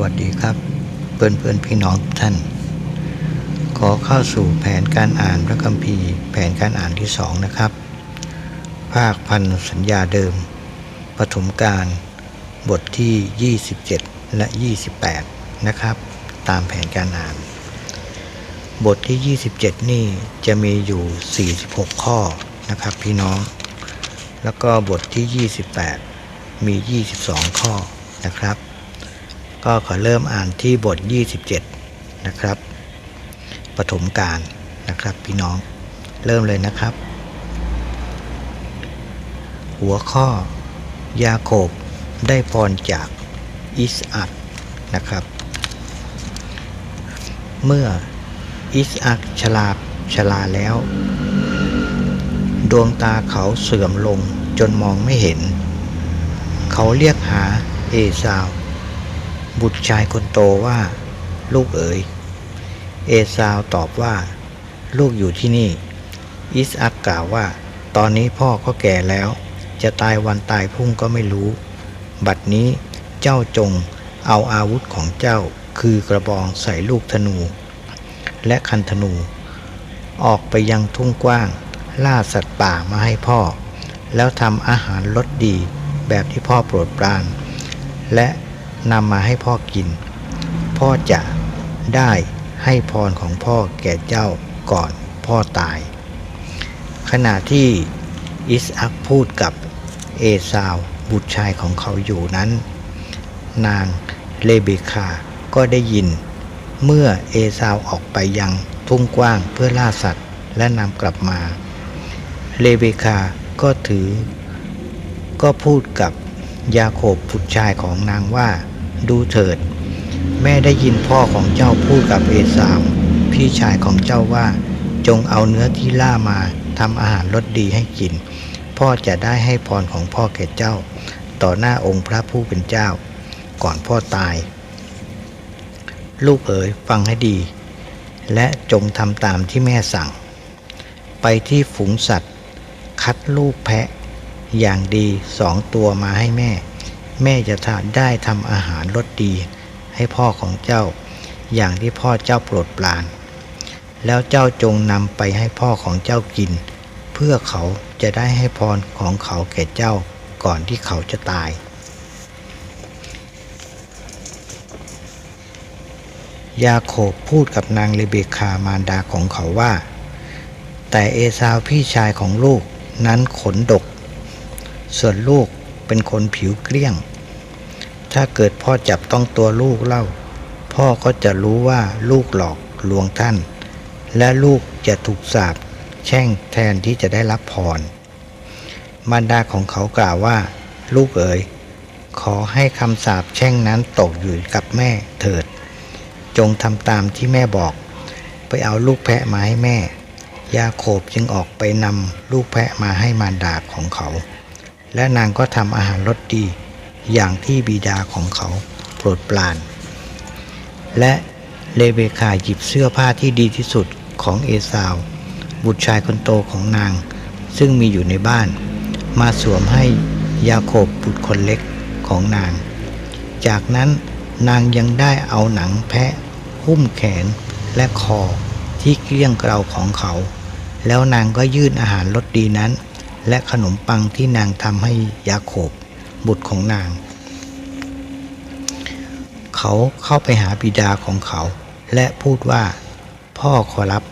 วัสดีครับ เพื่อนเพื่อนพี่น้องทุกท่าน ขอเข้าสู่แผนการอ่านพระคัมภีร์ แผนการอ่านที่สองนะครับ ภาคพันสัญญาเดิมปฐมกาลบทที่ 27 และ 28 นะครับ ตามแผนการอ่าน บทที่ 27 นี่จะมีอยู่ 46 ข้อนะครับพี่น้อง แล้วก็บทที่ 28 มี 22 ข้อนะครับ ก็ขอเริ่มอ่านที่บท 27 นะครับปฐมกาลนะครับพี่น้องเริ่มเลยนะครับ หัวข้อยาโคบได้พรจากอิสอักนะครับ เมื่ออิสอักชลาชลาแล้ว ดวงตาเขาเสื่อมลงจนมองไม่เห็น เขาเรียกหาเอซาว บุตรชายคนโตว่า ลูกเอ๋ย เอซาวตอบว่า ลูกอยู่ที่นี่ อิสอักกล่าวว่า ตอนนี้พ่อก็แก่แล้ว จะตายวันตายพุ่งก็ไม่รู้ บัดนี้เจ้าจงเอาอาวุธของเจ้าคือกระบองใส่ลูกธนู และคันธนู ออกไปยังทุ่งกว้าง ล่าสัตว์ป่ามาให้พ่อ แล้วทำอาหารรสดีแบบที่พ่อโปรดปราน และ นำมาให้พ่อกิน พ่อจะได้ให้พรของพ่อแก่เจ้าก่อนพ่อตาย ขณะที่อิสอักพูดกับเอซาวบุตรชายของเขาอยู่นั้น นางเลเบคาก็ได้ยิน เมื่อเอซาวออกไปยังทุ่งกว้างเพื่อล่าสัตว์และนำกลับมา เลเบคาก็ถือ ก็พูดกับยาโคบบุตรชายของนางว่า ดูเถิด แม่ได้ยินพ่อของเจ้าพูดกับเอสาว พี่ชายของเจ้าว่า จงเอาเนื้อที่ล่ามาทำอาหารรสดีให้กิน พ่อจะได้ให้พรของพ่อแก่เจ้า ต่อหน้าองค์พระผู้เป็นเจ้า ก่อนพ่อตาย ลูกเอ๋ยฟังให้ดี และจงทำตามที่แม่สั่ง ไปที่ฝูงสัตว์ คัดลูกแพะ อย่างดีสองตัวมาให้แม่ แม่จะทาได้ทำอาหารรสดี ให้พ่อของเจ้า อย่างที่พ่อเจ้าโปรดปราน แล้วเจ้าจงนำไปให้พ่อของเจ้ากิน เพื่อเขาจะได้ให้พรของเขาแก่เจ้าก่อนที่เขาจะตาย ยาโคบพูดกับนางเลเบคามารดาของเขาว่า แต่เอซาวพี่ชายของลูกนั้นขนดก ส่วนลูก เป็นคนผิวเกลี้ยง ถ้าเกิดพ่อจับต้องตัวลูกเล่า พ่อก็จะรู้ว่าลูกหลอกลวงท่าน และลูกจะถูกสาปแช่งแทนที่จะได้รับพรมารดาของเขากล่าวว่า ลูกเอ๋ยขอให้คำสาปแช่งนั้นตกอยู่กับแม่เถิด จงทำตามที่แม่บอก ไปเอาลูกแพะมาให้แม่ ยาโคบจึงออกไปนำลูกแพะมาให้มารดาของเขา และนางก็ทำอาหารรสดี อย่างที่บิดาของเขาโปรดปราน และเลเบคาหยิบเสื้อผ้าที่ดีที่สุดของเอสาว บุตรชายคนโตของนาง ซึ่งมีอยู่ในบ้าน มาสวมให้ยาโคบบุตรคนเล็กของนาง จากนั้นนางยังได้เอาหนังแพะ หุ้มแขนและคอที่เกลี้ยงเกลาของเขา แล้วนางก็ยื่นอาหารรสดีนั้น และขนมปังที่นางทำให้ยาโคบบุตรของนาง เขาเข้าไปหาบิดาของเขา และพูดว่า พ่อขอรับ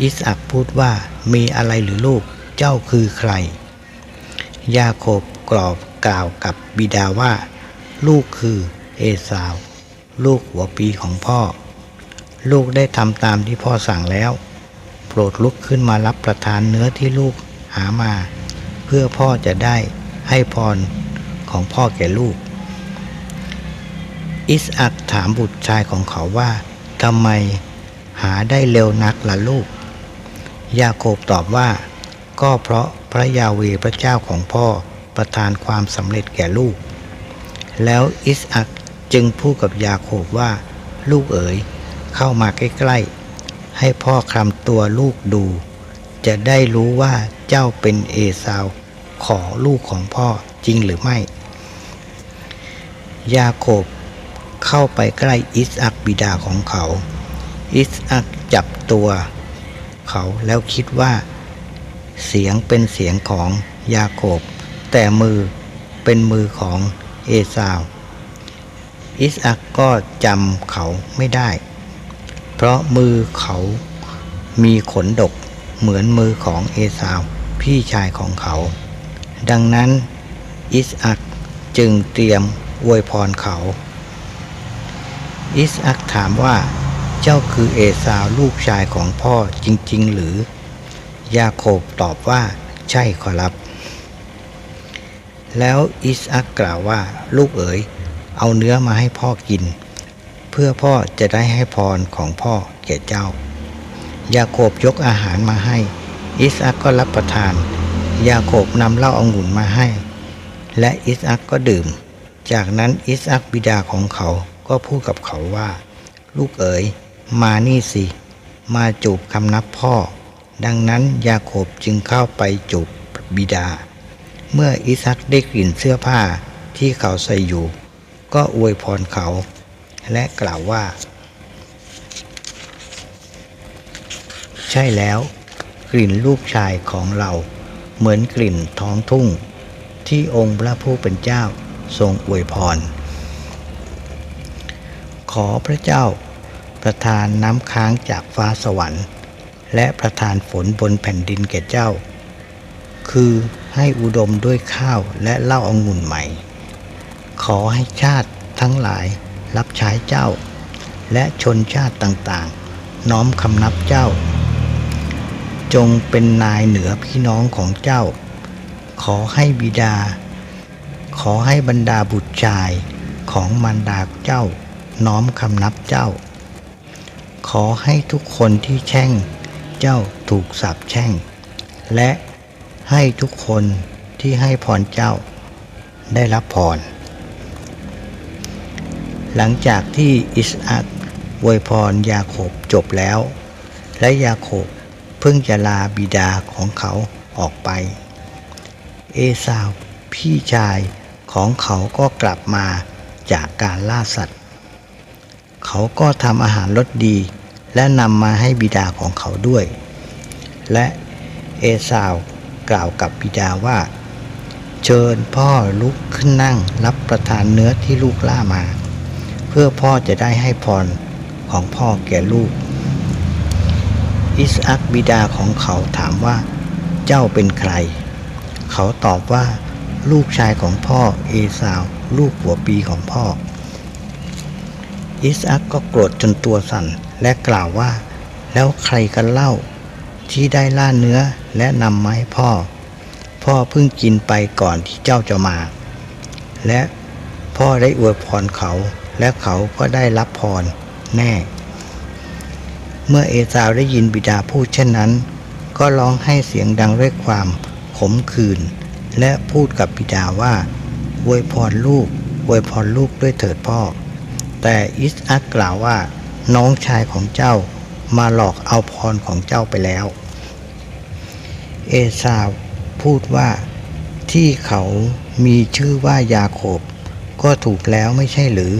อิสอักพูดว่ามีอะไรหรือลูกเจ้าคือใคร ยาโคบกรอบกล่าวกับบิดาว่า ลูกคือเอสาว ลูกหัวปีของพ่อ ลูกได้ทำตามที่พ่อสั่งแล้ว โปรดลุกขึ้นมารับประทานเนื้อที่ลูก หามา เพื่อพ่อจะได้ให้พรของพ่อแก่ลูก อิสอักถามบุตรชายของเขาว่าทำไมหาได้เร็วนักล่ะลูก ยาโคบตอบว่า ก็เพราะพระยาเวพระเจ้าของพ่อประทานความสำเร็จแก่ลูก แล้วอิสอักจึงพูดกับยาโคบว่า ลูกเอ๋ยเข้ามาใกล้ๆให้พ่อคลำตัวลูกดู จะได้รู้ว่า เจ้าเป็นเอสาว ขอลูกของพ่อจริงหรือไม่ ยาโคบเข้าไปใกล้อิสอักบิดาของเขา อิสอักจับตัวเขาแล้วคิดว่า เสียงเป็นเสียงของยาโคบ แต่มือเป็นมือของเอสาว อิสอักก็จำเขาไม่ได้ เพราะมือเขามีขนดกเหมือนมือของเอสาว พี่ชายของเขา ดังนั้นอิสอักจึงเตรียมอวยพรเขา อิสอักถามว่า เจ้าคือเอสาวลูกชายของพ่อจริง ๆ หรือ ยาโคบตอบว่าใช่ขอรับ แล้วอิสอักกล่าวว่าลูกเอ๋ย เอาเนื้อมาให้พ่อกิน เพื่อพ่อจะได้ให้พรของพ่อแก่เจ้า ยาโคบยกอาหารมาให้ อิสอักก็รับประทาน ยาโคบนำเหล้าองุ่นมาให้ และอิสอักก็ดื่ม จากนั้นอิสอักบิดาของเขาก็พูดกับเขาว่า ลูกเอ๋ย มานี่สิ มาจูบคำนับพ่อ ดังนั้นยาโคบจึงเข้าไปจูบบิดา เมื่ออิสักได้กลิ่นเสื้อผ้าที่เขาใส่อยู่ ก็อวยพรเขา และกล่าวว่า ใช่แล้ว กลิ่นลูกชายของเรา เหมือนกลิ่นท้องทุ่ง ที่องค์พระผู้เป็นเจ้าทรงอวยพร ขอพระเจ้าประทานน้ำค้างจากฟ้าสวรรค์ และประทานฝนบนแผ่นดินแก่เจ้า คือให้อุดมด้วยข้าวและเหล้าองุ่นใหม่ ขอให้ชาติทั้งหลายรับใช้เจ้า และชนชาติต่างๆ น้อมคำนับเจ้า จงเป็นนายเหนือพี่น้องของเจ้า ขอให้บิดา ขอให้บรรดาบุตรชายของมารดาเจ้า น้อมคำนับเจ้า ขอให้ทุกคนที่แช่งเจ้าถูกสาปแช่ง และให้ทุกคนที่ให้พรเจ้าได้รับพร หลังจากที่อิสอักอวยพรยาโคบจบแล้ว และยาโคบ พิ่งจะลาบิดาของเขาออกไป เอสาวพี่ชายของเขาก็กลับมาจากการล่าสัตว์ เขาก็ทำอาหารรสดี และนำมาให้บิดาของเขาด้วย และเอสาวกล่าวกับบิดาว่า เชิญพ่อลุกขึ้นนั่งรับประทานเนื้อที่ลูกล่ามา เพื่อพ่อจะได้ให้พรของพ่อแก่ลูก อิสอักบิดาของเขาถามว่า เจ้าเป็นใคร เขาตอบว่า ลูกชายของพ่อเอสาว ลูกหัวปีของพ่อ อิสอักก็โกรธจนตัวสั่นและกล่าวว่า แล้วใครกันเล่า ที่ได้ล่าเนื้อและนำมาให้พ่อ พ่อเพิ่งกินไปก่อนที่เจ้าจะมา และพ่อได้อวยพรเขา และเขาก็ได้รับพรแน่ เมื่อเอสาวได้ยินบิดาพูดเช่นนั้น ก็ร้องให้เสียงดังด้วยความขมขื่นและพูดกับบิดาว่าอวยพรลูกอวยพรลูกด้วยเถิดพ่อ แต่อิสอักกล่าวว่า น้องชายของเจ้ามาหลอกเอาพรของเจ้าไปแล้ว เอสาวพูดว่าที่เขามีชื่อว่ายาโคบ ก็ถูกแล้วไม่ใช่หรือ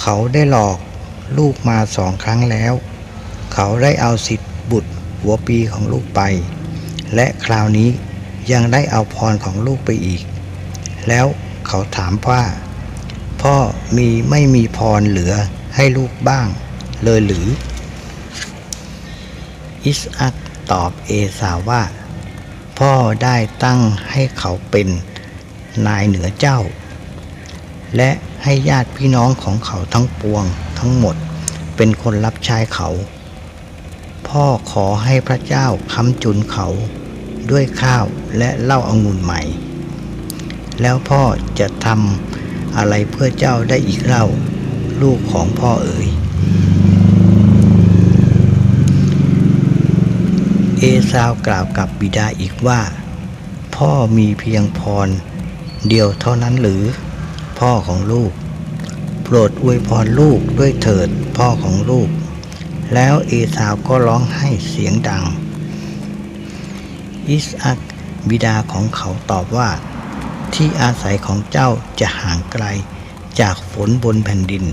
เขาได้หลอกลูกมาสองครั้งแล้ว เขาได้เอาสิทธิบุตรหัวปีของลูกไป และคราวนี้ยังได้เอาพรของลูกไปอีก แล้วเขาถามว่า พ่อมีไม่มีพรเหลือให้ลูกบ้าง เลยหรือ อิสอักตอบเอสาว่า พ่อได้ตั้งให้เขาเป็นนายเหนือเจ้า และให้ญาติพี่น้องของเขาทั้งปวงทั้งหมด เป็นคนรับใช้เขา พ่อขอให้พระเจ้าค้ำจุนเขาด้วยข้าวและเหล้าอางุ่นใหม่ แล้วพ่อจะทำอะไรเพื่อเจ้าได้อีกเล่า ลูกของพ่อเอ๋ย เอสาวกล่าวกับบิดาอีกว่า พ่อมีเพียงพร เดียวเท่านั้นหรือ พ่อของลูก โปรดอวยพรลูกด้วยเถิดพ่อของลูก แล้วเอสาวก็ร้องไห้เสียงดัง อิสอักบิดาของเขาตอบว่า ที่อาศัยของเจ้าจะห่างไกล จากฝนบนแผ่นดิน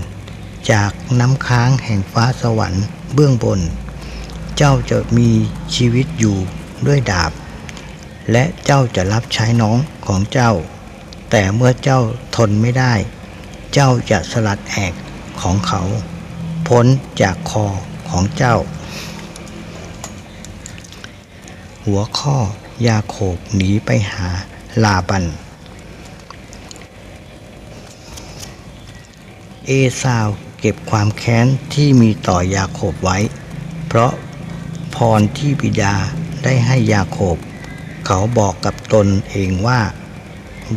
จากน้ำค้างแห่งฟ้าสวรรค์เบื้องบน เจ้าจะมีชีวิตอยู่ด้วยดาบ และเจ้าจะรับใช้น้องของเจ้า แต่เมื่อเจ้าทนไม่ได้ เจ้าจะสลัดแอกของเขา พ้นจากคอ ของเจ้า หัวข้อยาโคบหนีไปหาลาบัน เอซาวเก็บความแค้นที่มีต่อยาโคบไว้ เพราะพรที่บิดาได้ให้ยาโคบเขาบอกกับตนเองว่า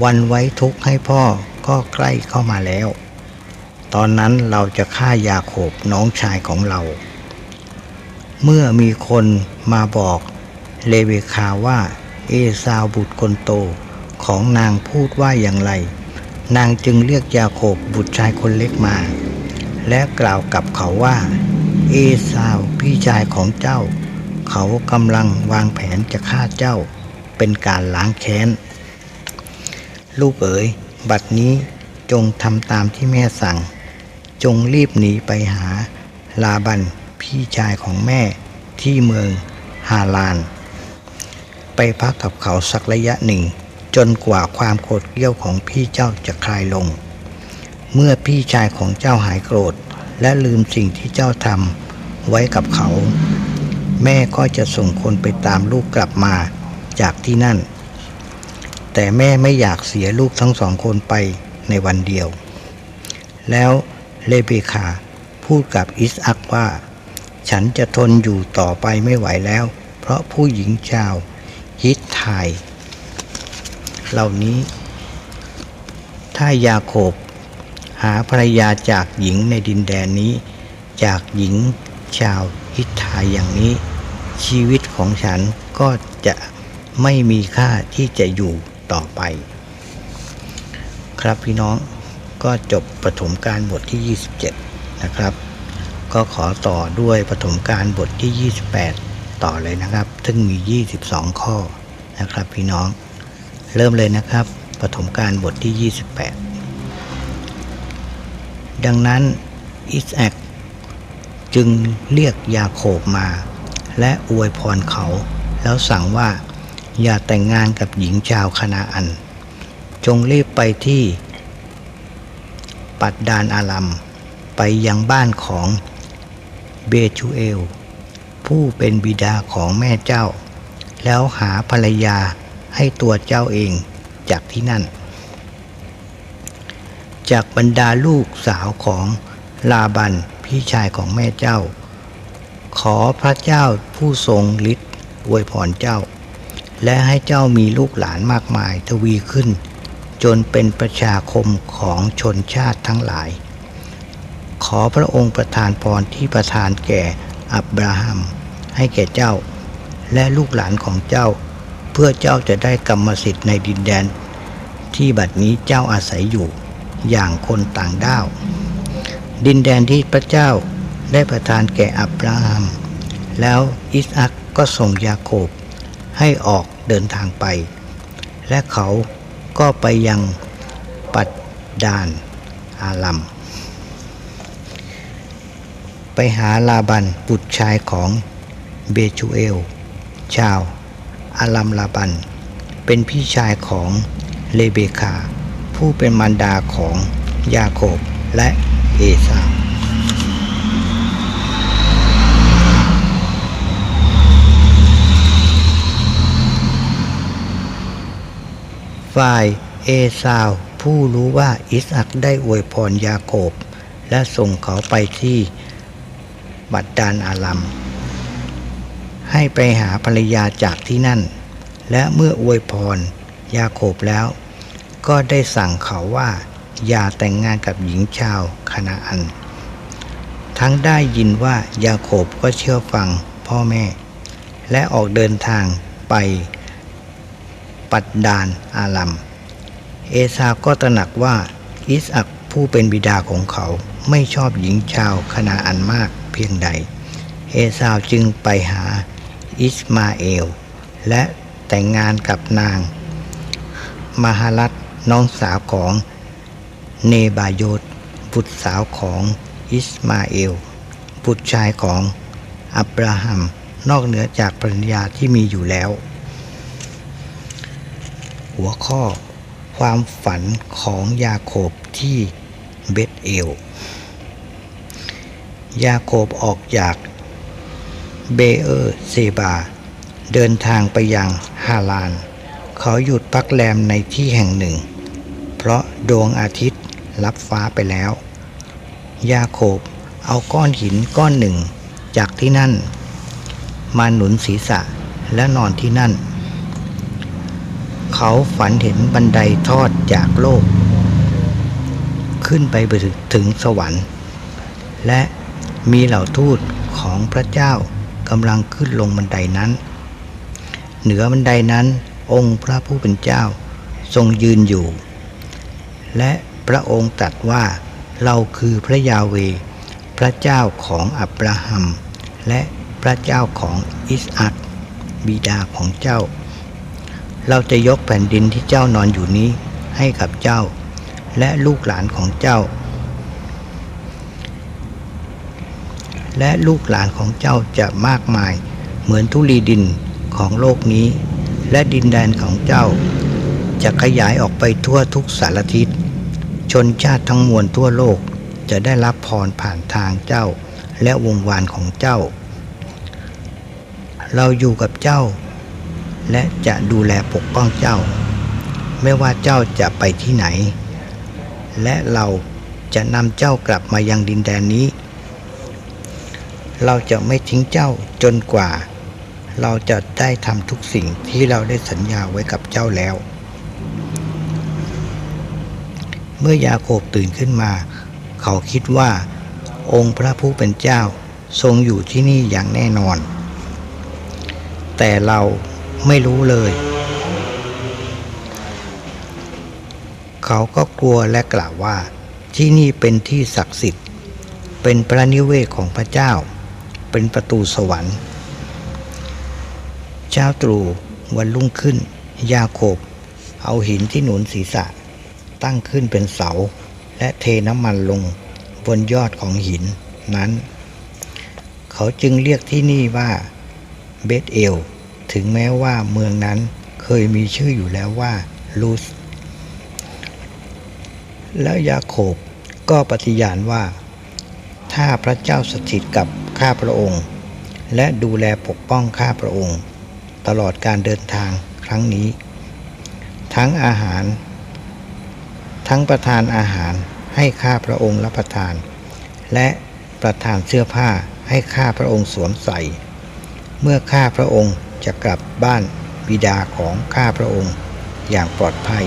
วันไว้ทุกข์ให้พ่อก็ใกล้เข้ามาแล้ว ตอนนั้นเราจะฆ่ายาโคบน้องชายของเรา เมื่อมีคนมาบอกเลเวคาว่า เอซาวบุตรคนโตของนางพูดว่าอย่างไร นางจึงเรียกยาโคบบุตรชายคนเล็กมา และกล่าวกับเขาว่า เอซาวพี่ชายของเจ้า เขากำลังวางแผนจะฆ่าเจ้า เป็นการล้างแค้น ลูกเอ๋ย บัดนี้จงทำตามที่แม่สั่ง จงรีบหนีไปหาลาบัน พี่ชายของแม่ที่เมืองฮาลาน ไปพักกับเขาสักระยะหนึ่ง จนกว่าความโกรธเกรี้ยวของพี่เจ้าจะคลายลง เมื่อพี่ชายของเจ้าหายโกรธ และลืมสิ่งที่เจ้าทำไว้กับเขา แม่ก็จะส่งคนไปตามลูกกลับมาจากที่นั่น แต่แม่ไม่อยากเสียลูกทั้งสองคนไปในวันเดียว แล้วเลเบคาพูดกับอิสอักว่า ฉันจะทนอยู่ต่อไปไม่ไหวแล้ว เพราะผู้หญิงชาวฮิตไทยเหล่านี้ ถ้ายาโคบ หาภรรยาจากหญิงในดินแดนนี้ จากหญิงชาวฮิตไทยอย่างนี้ ชีวิตของฉันก็จะไม่มีค่าที่จะอยู่ต่อไป ครับพี่น้องก็จบปฐมการบทที่ 27 นะครับ ก็ขอต่อด้วยปฐมการบทที่ 28 ต่อเลยนะครับ ซึ่งมี 22 ข้อนะครับ พี่น้อง เริ่มเลยนะครับปฐมการบทที่ 28 ดังนั้นอิสแอกจึงเรียกยาโคบมา และอวยพรเขา แล้วสั่งว่าอย่าแต่งงานกับหญิงชาวคณาอัน จงรีบไปที่ปัดดานอาลัมไปยังบ้านของ เบชูเอล ผู้เป็นบิดาของแม่เจ้า แล้วหาภรรยาให้ตัวเจ้าเองจากที่นั่น จากบรรดาลูกสาวของลาบันพี่ชายของแม่เจ้า ขอพระเจ้าผู้ทรงฤทธิ์อวยพรเจ้า และให้เจ้ามีลูกหลานมากมายทวีขึ้น จนเป็นประชาคมของชนชาติทั้งหลาย ขอพระองค์ประทานพรที่ประทานแก่อับราฮัม ให้แก่เจ้า และลูกหลานของเจ้า เพื่อเจ้าจะได้กรรมสิทธิ์ในดินแดน ที่บัดนี้เจ้าอาศัยอยู่อย่างคนต่างด้าว ดินแดนที่พระเจ้าได้ประทานแก่อับราฮัม แล้วอิสอักก็ส่งยาโคบให้ออกเดินทางไป และเขาก็ไปยังปัดดานอาลัม ไปหาลาบันบุตรชายของเบชูเอล ชาวอาลัมลาบัน เป็นพี่ชายของเลเบคา ผู้เป็นมารดาของยาโคบและเอซาวฝ่ายเอซาวผู้รู้ว่าอิสอักได้อวยพรยาโคบ และส่งเขาไปที่ บัดดานอาลัมให้ไปหาภรรยาจากที่นั่น และเมื่ออวยพรยาโคบแล้ว ก็ได้สั่งเขาว่าอย่าแต่งงานกับหญิงชาวคณาอัน ทั้งได้ยินว่ายาโคบก็เชื่อฟังพ่อแม่ และออกเดินทางไปปัดดานอาลัม เอซาก็ตระหนักว่าอิสอักผู้เป็นบิดาของเขาไม่ชอบหญิงชาวคณาอันมาก พียงใด เอซาวจึงไปหาอิสมาเอล และแต่งงานกับนาง มหารัตน้องสาวของเนบายตบุตรสาวของอิสมาเอล บุตรชายของอับราฮัมนอกเหนือจากปริญญาที่มีอยู่แล้ว หัวข้อความฝันของยาโคบที่เบธเอล ยาโคบออกจากเบเออร์เซบา เดินทางไปยังฮาลาน เขาหยุดพักแรมในที่แห่งหนึ่ง เพราะดวงอาทิตย์รับฟ้าไปแล้ว ยาโคบเอาก้อนหินก้อนหนึ่งจากที่นั่น มาหนุนศีรษะและนอนที่นั่น เขาฝันเห็นบันไดทอดจากโลก ขึ้นไปถึงสวรรค์ และ มีเหล่าทูตของพระเจ้ากำลังขึ้นลงบันไดนั้น เหนือบันไดนั้นองค์พระผู้เป็นเจ้าทรงยืนอยู่ และพระองค์ตรัสว่าเราคือพระยาเว พระเจ้าของอับราฮัม และพระเจ้าของอิสอัคบิดาของเจ้า เราจะยกแผ่นดินที่เจ้านอนอยู่นี้ให้กับเจ้า และลูกหลานของเจ้า และลูกหลานของเจ้าจะมากมาย เหมือนทุลีดินของโลกนี้ และดินแดนของเจ้า จะขยายออกไปทั่วทุกสารทิศ ชนชาติทั้งมวลทั่วโลกจะได้รับพรผ่านทางเจ้า และวงวานของเจ้า เราอยู่กับเจ้า และจะดูแลปกป้องเจ้า ไม่ว่าเจ้าจะไปที่ไหน และเราจะนำเจ้ากลับมายังดินแดนนี้ เราจะไม่ทิ้งเจ้าจนกว่า เราจะได้ทำทุกสิ่งที่เราได้สัญญาไว้กับเจ้าแล้ว เมื่อยาโคบตื่นขึ้นมา เขาคิดว่า องค์พระผู้เป็นเจ้าทรงอยู่ที่นี่อย่างแน่นอน แต่เราไม่รู้เลย เขาก็กลัวและกล่าวว่าที่นี่เป็นที่ศักดิ์สิทธิ์ เป็นพระนิเวศของพระเจ้า เป็นประตูสวรรค์เช้าตรู่วันรุ่งขึ้น ยาโคบ เอาหินที่หนุนศีรษะ ตั้งขึ้นเป็นเสา และเทน้ำมันลงบนยอดของหินนั้น เขาจึงเรียกที่นี่ว่าเบธเอล ถึงแม้ว่าเมืองนั้นเคยมีชื่ออยู่แล้วว่าลูสแล้วยาโคบก็ปฏิญาณว่า ถ้าพระเจ้าสถิตกับ ข้าพระองค์ และดูแลปกป้องข้าพระองค์ ตลอดการเดินทางครั้งนี้ ทั้งอาหาร ทั้งประทานอาหารให้ข้าพระองค์รับประทาน และประทานเสื้อผ้าให้ข้าพระองค์สวมใส่ เมื่อข้าพระองค์จะกลับบ้านบิดาของข้าพระองค์อย่างปลอดภัย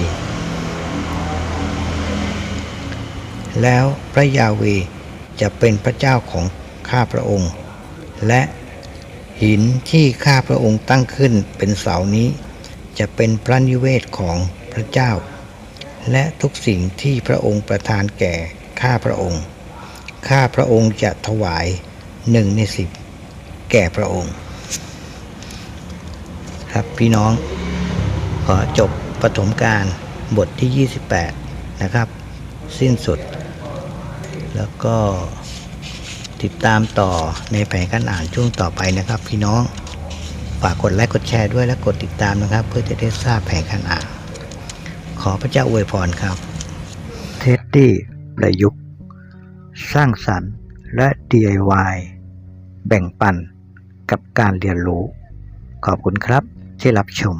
แล้วพระยาเวจะเป็นพระเจ้าของ ข้าพระองค์ และหินที่ข้าพระองค์ตั้งขึ้นเป็นเสานี้ จะเป็นพระนิเวศของพระเจ้า และทุกสิ่งที่พระองค์ประทานแก่ข้าพระองค์ ข้าพระองค์จะถวายหนึ่งในสิบแก่พระองค์ ครับพี่น้อง ขอจบปฐมการบทที่ 28 นะครับ สิ้นสุด แล้วก็ ติดตามต่อในแผนการอ่านช่วงต่อไปนะครับ พี่น้องฝากกดไลค์กดแชร์ด้วยและกดติดตามนะครับ เพื่อจะได้ทราบแผนการอ่าน ขอพระเจ้าอวยพรครับ เท็ดดี้ประยุกต์ สร้างสรรค์และ DIY แบ่งปันกับการเรียนรู้ ขอบคุณครับที่รับชม